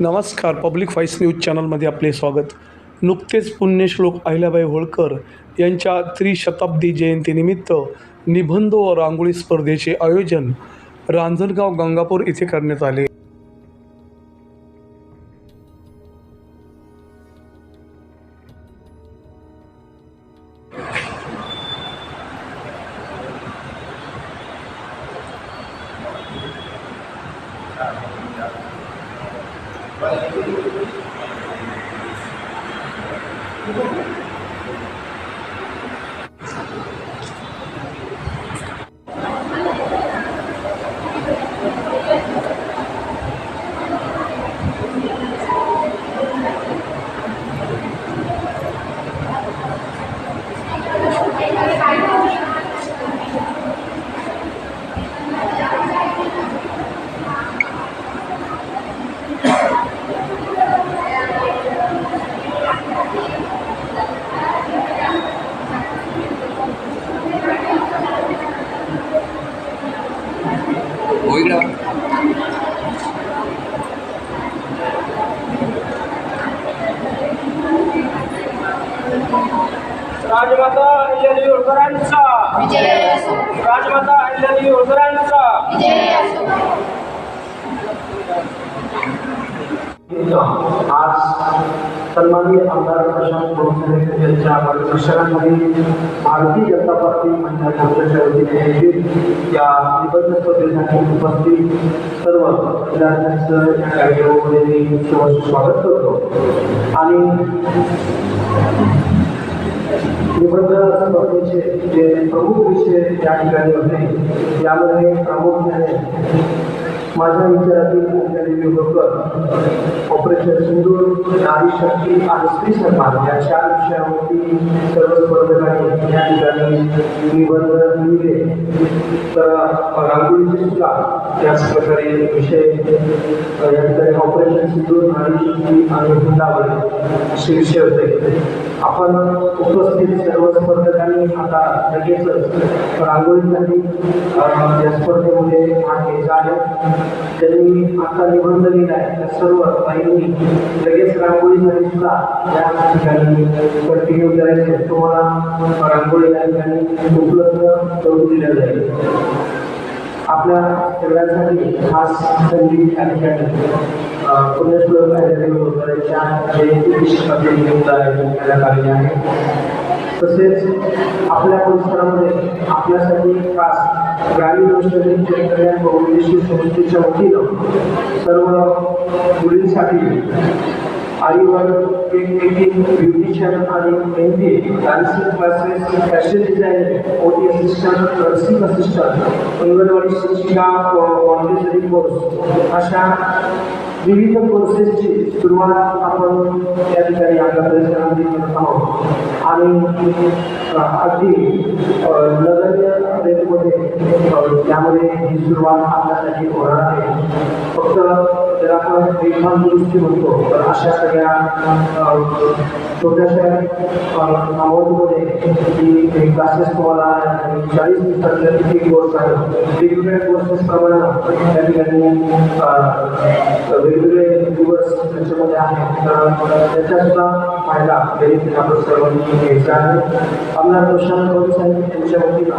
नमस्कार. Public voice news चॅनलमध्ये आपले स्वागत. नुकतेच पुण्यश्लोक अहिल्याबाई होळकर यांच्या त्रिशताब्दी जयंतीनिमित्त निबंध व रांगोळी स्पर्धेचे आयोजन रांजणगाव गंगापूर येथे करण्यात आले. सन्माननीय आमदार प्रशांत बोरसे यांच्या मार्गदर्शनाखाली भारतीय जनता पार्टी महिला मोर्चाच्या वतीने आयोजित या निबंध स्पर्धेसाठी उपस्थित सर्व विद्यार्थ्यांचं या कार्यक्रमामध्ये मी सहर्ष स्वागत करतो. आणि निबंध स्पर्धेचे जे प्रमुख विषय या ठिकाणी होते यामध्ये प्रामुख्याने माझ्या विचारातील अहिल्यादेवी होळकर ऑपरेशन सिंधूर नारी शक्ती आणि स्त्री सन्मान या चार विषयावरती सर्व स्पर्धकांनी या ठिकाणी निबंध लिहिले. तर रांगोळीचे सुद्धा त्याच प्रकारे विषय या ठिकाणी ऑपरेशन सिंधूर आणि शक्ती आणि वृंदावन असे होते. आपण उपस्थित सर्व स्पर्धकांनी आता लगेचच रांगोळीसाठी या स्पर्धेमध्ये भाग घ्यायचा आहे. त्यांनी आता निबंध लिहिला आहे. त्या सर्व बाईंनी लगेच रांगोळीसाठी सुद्धा या ठिकाणी कंटिन्यू करायचे. तुम्हाला रांगोळी या ठिकाणी उपलब्ध करून दिल्या जाईल. आपल्या सगळ्यांसाठी खास संधी या ठिकाणी पुण्यश्लोक अहिल्यादेवी जयंती आहे तसेच आपल्या पुरस्कारामध्ये आपल्यासाठी खास ग्रामीण औषधी कल्याण संस्थेच्या वतीनं सर्व मुलींसाठी आईवर एक ब्युटिशियन आणि mehndi dancing classes fashion design OT assistant nursing assistant anganwadi शिक्षिका मॉन्टेसरी कोर्स अशा विविध कोर्सेसची सुरुवात आपण या ठिकाणी आपल्या परिसरामध्ये करत आहोत. आणि अगदी अ, नगण्य रेटमध्ये त्यामध्ये ही सुरुवात आपल्यासाठी होणार आहे. फक्त जर आपण देखभाल दुरुस्ती म्हणतो तर अशा सगळ्या छोट्याशा अमाऊंटमध्ये ही क्लासेस तुम्हाला चाळीस दिवसातल्या किती कोर्स आहेत वेगवेगळ्या कोर्सेस प्रमाणे त्या ठिकाणी वेगवेगळे दिवस त्याच्यामध्ये आहेत. तर त्याचा फायदा बेनिफिट आपण सर्वांनी घ्यायचा आहे आमदार प्रशांत गौरी साहेब यांच्या वतीनं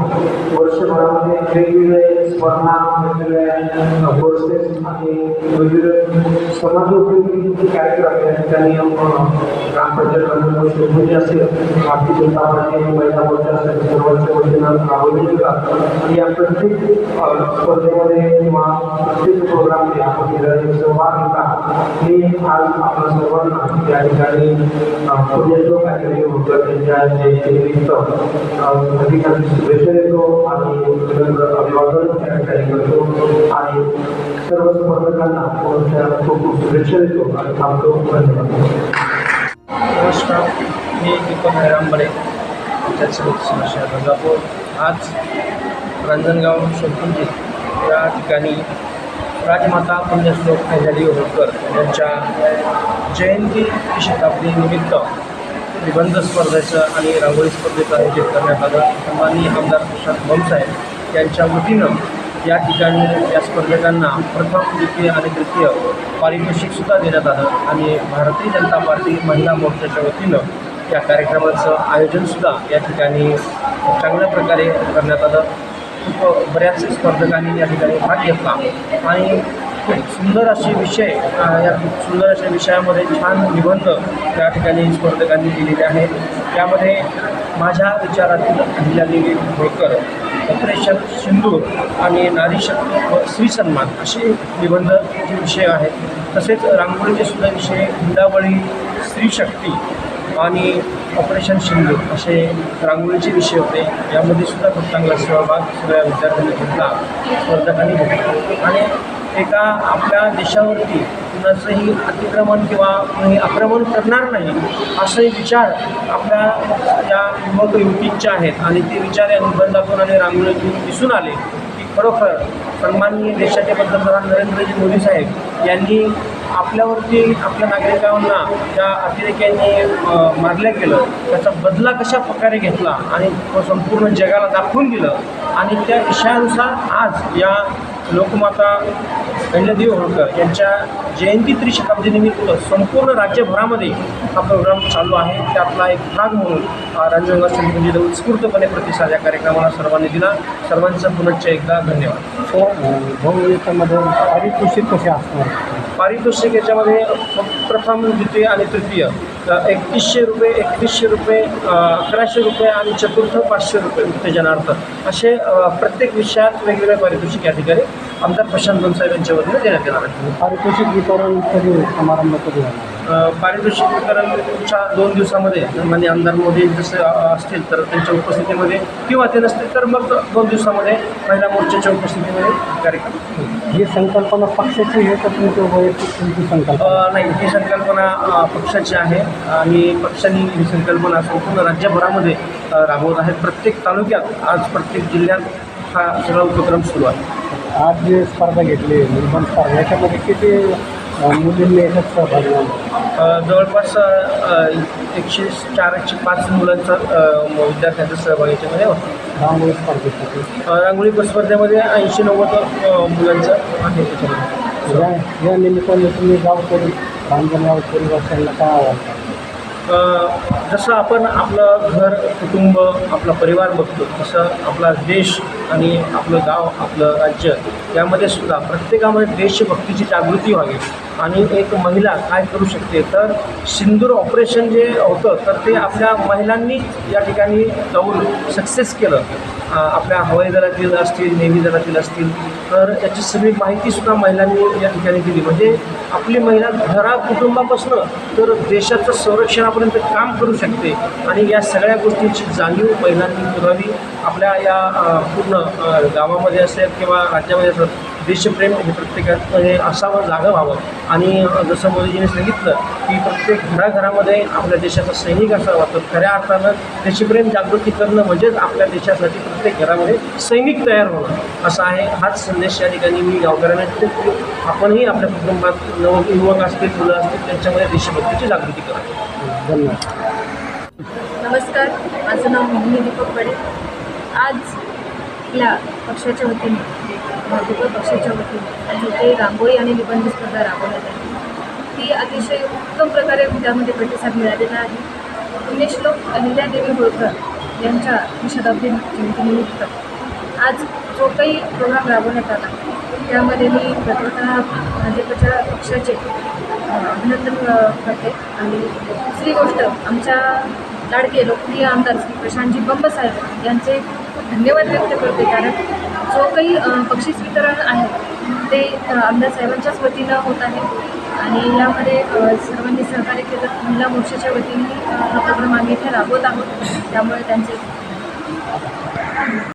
वर्षभरामध्ये वेगवेगळे स्पर्धा वेगवेगळ्या कोर्सेस आणि वेगवेगळे समाजोपयोगी कार्यक्रम या ठिकाणी ग्रामपंचायत प्रमुख असेल भारतीय जनता पार्टी महिला मोर्चा असेल सर्वांच्या वतीनं राबवले जातात. आणि या प्रत्येक स्पर्धेमध्ये किंवा प्रत्येक प्रोग्राममध्ये आपण निरंतर सहभाग घेता. हे आज आपल्या सर्वांना या ठिकाणी अ, पुण्यश्लोक अहिल्यादेवी त्यांच्या यांच्या जयंतीनिमित्त अ, अधिक अधिक शुभेच्छा देतो आणि नम्र अभिवादन या ठिकाणी करतो आणि सर्व स्पर्धकांना खूप खूप शुभेच्छा देतो आणि थांबतो धन्यवाद। नमस्कार मी दीपक हैरांबडे पंचायत समस्या गंगापूर आज रांजणगाव शोधुंजी या ठिकाणी राजमाता पुण्यश्लोक अहिल्यादेवी होळकर यांच्या जयंती शताब्दी निमित्त निबंध स्पर्धेचं आणि रांगोळी स्पर्धेचं आयोजित करण्यात आलं. सन्माननीय आमदार प्रशांत भाऊसाहेब यांच्या वतीनं या ठिकाणी या स्पर्धकांना प्रथम द्वितीय आणि तृतीय पारितोषिकसुद्धा देण्यात आलं आणि भारतीय जनता पार्टी महिला मोर्चाच्या वतीनं या कार्यक्रमाचं आयोजनसुद्धा या ठिकाणी चांगल्या प्रकारे करण्यात आलं. खूप बऱ्याच स्पर्धकांनी या ठिकाणी भाग घेतला आणि सुंदर असे विषय या सुंदर अशा विषयामध्ये छान निबंध त्या ठिकाणी स्पर्धकांनी दिलेले आहेत. त्यामध्ये माझ्या विचारातील अहिल्यादेवी होळकर ऑपरेशन सिंदूर आणि नारीशक्ती व स्त्री सन्मान असे जे विषय आहेत तसेच रांगोळीचे सुद्धा विषय हुंडाबळी स्त्री शक्ती आणि ऑपरेशन सिंधू असे रांगोळीचे विषय होते. यामध्ये सुद्धा खूप चांगला सहभाग सगळ्या विद्यार्थ्यांनी घेतला स्पर्धकांनी घेतला. आणि एका आपल्या देशावरती कुणाचंही अतिक्रमण किंवा कोणी आक्रमण करणार नाही असे विचार आपल्या या युवक युवतींचे आहेत. आणि ते विचार या निबंधातून आणि रांगोळीतून दिसून आले की खरोखर सन्माननीय देशाचे पंतप्रधान नरेंद्रजी मोदी साहेब यांनी आपल्यावरती आपल्या नागरिकांना त्या अतिरेक्यांनी मारल्या गेलं. त्याचा बदला कशा प्रकारे घेतला आणि तो संपूर्ण जगाला दाखवून दिलं. आणि त्या विषयानुसार आज या लोकमाता अहिल्यादेवी होळकर यांच्या जयंती त्रिशताब्दीनिमित्त संपूर्ण राज्यभरामध्ये हा प्रोग्राम चालू आहे. त्यातला एक भाग म्हणून रांजणगाव उत्स्फूर्तपणे प्रतिसाद या कार्यक्रमाला सर्वांनी दिला. सर्वांचं पुनश्च एकदा धन्यवाद. भाऊ याच्यामध्ये पारितोषिक कसे असणार? पारितोषिक याच्यामध्ये प्रथम द्वितीय आणि तृतीय. एकतीसशे रुपये एकतीसशे रुपये अकराशे रुपये आणि चतुर्थ पाचशे रुपये उत्तेजनार्थ असे प्रत्येक विषयात वेगवेगळे पारितोषिक या ठिकाणी आमदार प्रशांत बनसाहेब यांच्या वतीने देण्यात येणार आहे पारितोषिक वितरण कधी समारंभ कधी पारितोषिक वितरण पुढच्या दोन दिवसामध्ये माननीय आमदार मोदी जसे असतील तर त्यांच्या उपस्थितीमध्ये किंवा ते नसतील तर मग दोन दिवसामध्ये महिला मोर्चाच्या उपस्थितीमध्ये कार्यक्रम. ही संकल्पना पक्षाची आहे का तुमची वैयक्तिक तुमची संकल्पना? नाही ही संकल्पना पक्षाची आहे आणि पक्षाने ही संकल्पना संपूर्ण राज्यभरामध्ये राबवत आहेत प्रत्येक तालुक्यात आज प्रत्येक जिल्ह्यात हा सगळा उपक्रम सुरू आहे. आज जे स्पर्धा घेतली निर्बंध स्पर्धा याच्यामध्ये किती मुलींनी याच्यात सहभाग जवळपास एकशे चार एकशे पाच मुलांचा विद्यार्थ्यांचा सहभाग याच्यामध्ये होता. रांगोळी स्पर्धेसाठी रांगोळी स्पर्धेमध्ये ऐंशी नव्वद मुलांचं आहे त्याच्यामध्ये या या निमित्ताने तुम्ही गावकरी रांजणगाव परिवारांना काय? अ, जसं आपण आपलं घर कुटुंब आपला परिवार बघतो तसं आपला देश आणि आपलं गाव आपलं राज्य यामध्ये सुद्धा प्रत्येकामध्ये देशभक्तीची जागृती व्हावी. आणि एक महिला काय करू शकते? तर सिंदूर ऑपरेशन जे होतं तर ते आपल्या महिलांनी या ठिकाणी जाऊन सक्सेस केलं. आपल्या हवाई दलातील असतील नेव्ही दलातील असतील तर याची सगळी माहितीसुद्धा महिलांनी या ठिकाणी दिली. म्हणजे आपली महिला घरा कुटुंबापासून तर देशाचं संरक्षणापर्यंत काम करू शकते. आणि या सगळ्या गोष्टींची जाणीव महिलांनी पुरावी. आपल्या या पूर्ण गावामध्ये असेल किंवा राज्यामध्ये असेल देशप्रेम हे प्रत्येकामध्ये असावं जागं व्हावं. आणि जसं मोदीजींनी सांगितलं की प्रत्येक घराघरामध्ये आपल्या देशाचा सैनिक असावा तर खऱ्या अर्थानं देशप्रेम जागृती करणं म्हणजेच आपल्या देशासाठी प्रत्येक घरामध्ये सैनिक तयार होणं. असा आहे हाच संदेश या ठिकाणी मी गावकऱ्यांना देतो की आपणही आपल्या कुटुंबात नव युवक असतील मुलं असतील त्यांच्यामध्ये देशभक्तीची जागृती करावी धन्यवाद. नमस्कार. माझं नाव मोहिनी दीपक पडे. आज आपल्या पक्षाच्या वतीने भाजप पक्षाच्या वतीने आज इथे रांगोळी आणि निबंध स्पर्धा राबवण्यात आली. ती अतिशय उत्तम प्रकारे त्यामध्ये प्रतिसाद मिळालेला आहे. पुण्यश्लोक अहिल्यादेवी होळकर यांच्या शताब्दी जयंतीनिमित्त आज जो काही प्रोग्राम राबवण्यात आला त्यामध्ये मी प्रथमतः भाजपच्या पक्षाचे अभिनंदन करते. आणि दुसरी गोष्ट आमच्या लाडके लोकप्रिय आमदार श्री प्रशांतजी बंबसाहेब यांचे धन्यवाद व्यक्त करते. कारण जो काही बक्षीस वितरण आहे ते आमदार साहेबांच्याच वतीनं होत आहे. आणि यामध्ये सर्वांनी सहकार्य केलं. महिला मोर्चाच्या वतीने हा प्रोग्राम आम्ही इथे राबवत आहोत. त्यामुळे त्यांचे